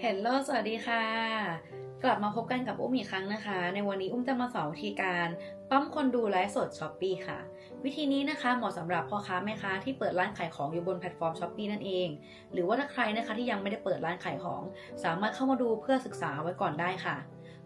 เฮลโลสวัสดีค่ะ กลับมาพบกันกับอุ้มอีกครั้งนะคะ ในวันนี้อุ้มจะมาสอนวิธีการปั๊มคนดูไลฟ์สดช้อปปีค่ะ วิธีนี้นะคะเหมาะสำหรับพ่อค้าแม่ค้าที่เปิดร้านขายของอยู่บนแพลตฟอร์มช้อปปีนั่นเอง หรือว่าถ้าใครนะคะที่ยังไม่ได้เปิดร้านขายของ สามารถเข้ามาดูเพื่อศึกษาไว้ก่อนได้ค่ะ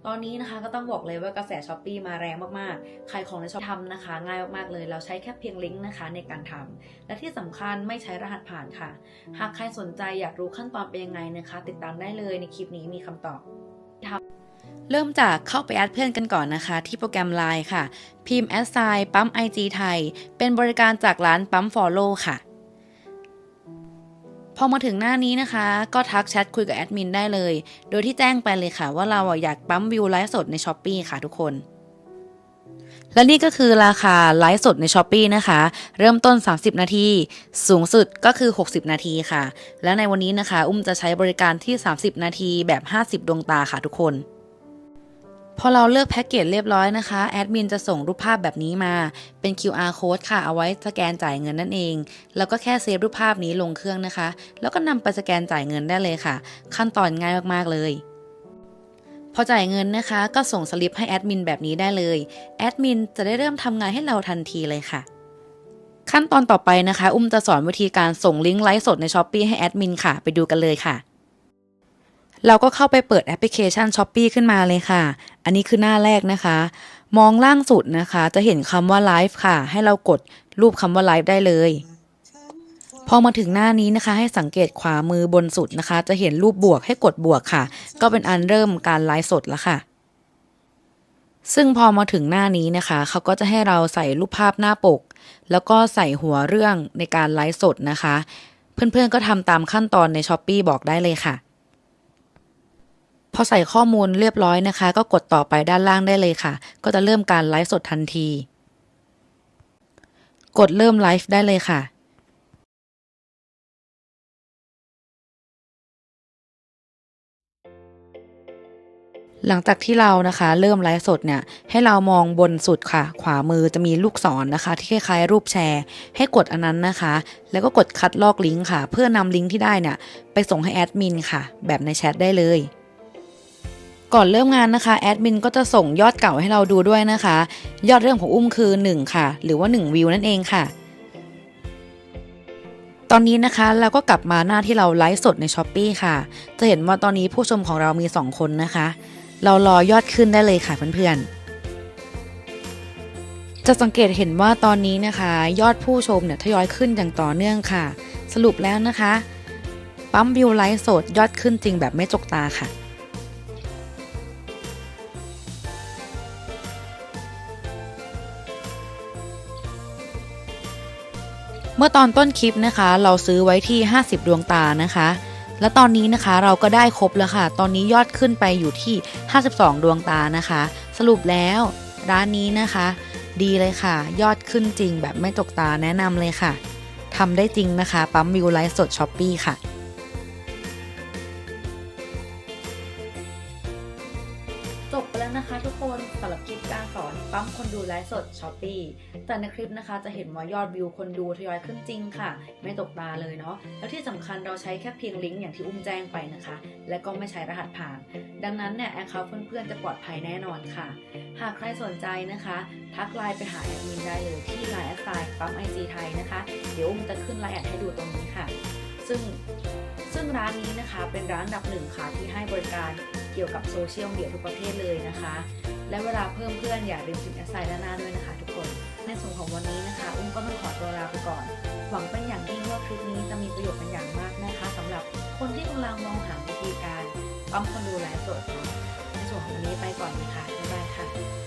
ตอนนี้นะคะก็ต้องบอกเลยว่ากระแสช้อปปีมาแรงมากๆขายของในช้อปทำนะคะ ง่ายมากๆเลย เราใช้แค่เพียงลิงก์นะคะในการทำและที่สำคัญไม่ใช้รหัสผ่านค่ะ หากใครสนใจอยากรู้ขั้นตอนเป็นยังไงนะคะ ติดตามได้เลยในคลิปนี้มีคำตอบเริ่มจากเข้าไปแอดเพื่อนกันก่อนนะคะ ที่โปรแกรม Line ค่ะ พิมพ์แอดไซน์ปั๊ม IG ไทย เป็นบริการจากร้านปั๊ม Follow ค่ะ พอมาถึงหน้านี้นะคะ ก็ทักแชทคุยกับแอดมินได้เลย โดยที่แจ้งไปเลยค่ะ ว่าเราอยากปั๊มวิวไลฟ์สดใน s h อ p e e ค่ะทุกคน และนี่ก็คือราคาไลฟ์สดใน s h อ p e e นะคะ เริ่มต้น 30 นาที สูงสุดก็คือ 60 นาทีค่ะ และในวันนี้นะคะ อุ้มจะใช้บริการที่ 30 นาทีแบบ 50 ดวงตาค่ะทุกคน พอเราเลือกแพ็กเกจเรียบร้อยนะคะแอดมินจะส่งรูปภาพแบบนี้มาเป็น QR code ค่ะเอาไว้สแกนจ่ายเงินนั่นเอง แล้วก็แค่เซฟรูปภาพนี้ลงเครื่องนะคะ แล้วก็นำไปสแกนจ่ายเงินได้เลยค่ะ ขั้นตอนง่ายมากๆเลยพอจ่ายเงินนะคะก็ส่งสลิปให้แอดมินแบบนี้ได้เลยแอดมินจะได้เริ่มทำงานให้เราทันทีเลยค่ะขั้นตอนต่อไปนะคะ อุ้มจะสอนวิธีการส่งลิงก์ไลฟ์สดใน s h อ p e e ให้แอดมินค่ะ ไปดูกันเลยค่ะ เราก็เข้าไปเปิดแอปพลิเคชัน s h อ p e e ขึ้นมาเลยค่ะ อันนี้คือหน้าแรกนะคะ มองล่างสุดนะคะ จะเห็นคำว่าไลฟ์ค่ะ ให้เรากดรูปคำว่าไลฟ์ได้เลย พอมาถึงหน้านี้นะคะ ให้สังเกตขวามือบนสุดนะคะ จะเห็นรูปบวกให้กดบวกค่ะ ก็เป็นอันเริ่มการไลฟ์สดแล้วค่ะซึ่งพอมาถึงหน้านี้นะคะ เขาก็จะให้เราใส่รูปภาพหน้าปก แล้วก็ใส่หัวเรื่องในการไลฟ์สดนะคะ เพื่อนๆก็ทำตามขั้นตอนใน s h อ p e e บอกได้เลยค่ะ อใส่ข้อมูลเรียบร้อยนะคะ ก็กดต่อไปด้านล่างได้เลยค่ะ ก็จะเริ่มการไลฟ์สดทันที กดเริ่มไลฟ์ได้เลยค่ะหลังจากที่เรานะคะเริ่มไลฟ์สดเนี่ยให้เรามองบนสุดค่ะ ขวามือจะมีลูกศรนะคะ ที่คล้ายๆรูปแชร์ ให้กดอันนั้นนะคะ แล้วก็กดคัดลอกลิงก์ค่ะ เพื่อนำลิงก์ที่ได้เนี่ยไปส่งให้แอดมินค่ะ แบบในแชทได้เลย ก่อนเริ่มงานนะคะแอดมินก็จะส่งยอดเก่าให้เราดูด้วยนะคะ ยอดเรื่องของอุ้มคือ 1 ค่ะ หรือว่า 1 วิวนั่นเองค่ะ ตอนนี้นะคะเราก็กลับมาหน้าที่เราไลฟ์สดใน s h อ p e e ค่ะ จะเห็นว่าตอนนี้ผู้ชมของเรามี 2 คนนะคะ เรารอยอดขึ้นได้เลยค่ะเพื่อนๆจะสังเกตเห็นว่าตอนนี้นะคะ ยอดผู้ชมเนี่ยทยอยขึ้นอย่างต่อเนื่องค่ะ สรุปแล้วนะคะ ปั๊มวิวไลฟ์สดยอดขึ้นจริงแบบไม่จกตาค่ะ เมื่อตอนต้นคลิปนะคะ เราซื้อไว้ที่ 50 ดวงตานะคะ และตอนนี้นะคะเราก็ได้ครบแล้วค่ะ ตอนนี้ยอดขึ้นไปอยู่ที่ 52 ดวงตานะคะ สรุปแล้วร้านนี้นะคะ ดีเลยค่ะ ยอดขึ้นจริงแบบไม่ตกตาแนะนำเลยค่ะทำได้จริงนะคะ ปั๊มวิวไลฟ์สดช้อปปี้ค่ะ จบไปแล้วนะคะทุกคนสำหรับคลิปการสอนปั๊มคนดูไลฟ์สดช้อปปีแต่ในคลิปนะคะจะเห็นว่ายอดวิวคนดูทยอยขึ้นจริงค่ะ ไม่ตกตาเลยเนาะแล้วที่สำคัญเราใช้แค่เพียงลิงก์อย่างที่อุ้มแจ้งไปนะคะ และก็ไม่ใช้รหัสผ่าน ดังนั้นเนี่ยแอคเคาท์เพื่อนๆจะปลอดภัยแน่นอนค่ะ หากใครสนใจนะคะ ทักไลน์ไปหาแอดมินได้เลยที่ไลน์แอดไซน์ปั๊มไอจีไทยนะคะเดี๋ยวอุ้มจะขึ้นไลน์แอดให้ดูตรงนี้ค่ะ ซึ่งซึ่งร้านนี้นะคะเป็นร้านดับหนึ่งค่ะที่ให้บริการ กี่ยวกับโซเชียลมีเดียทุกประเภทเลยนะคะ และเวลาเพิ่มเพื่อนอย่าลืมพิมพ์แอสไซน์ด้านหน้าด้วยนะคะทุกคน ในส่วนของวันนี้นะคะ อุ้มก็ต้องขอตัวลาไปก่อน หวังเป็นอย่างยิ่งว่าคลิปนี้จะมีประโยชน์เป็นอย่างมากนะคะสำหรับคนที่กำลังมองหาวิธีการปั๊มคนดูแลสดในส่วนของวันนี้ไปก่อนนะคะบ๊ายบายค่ะ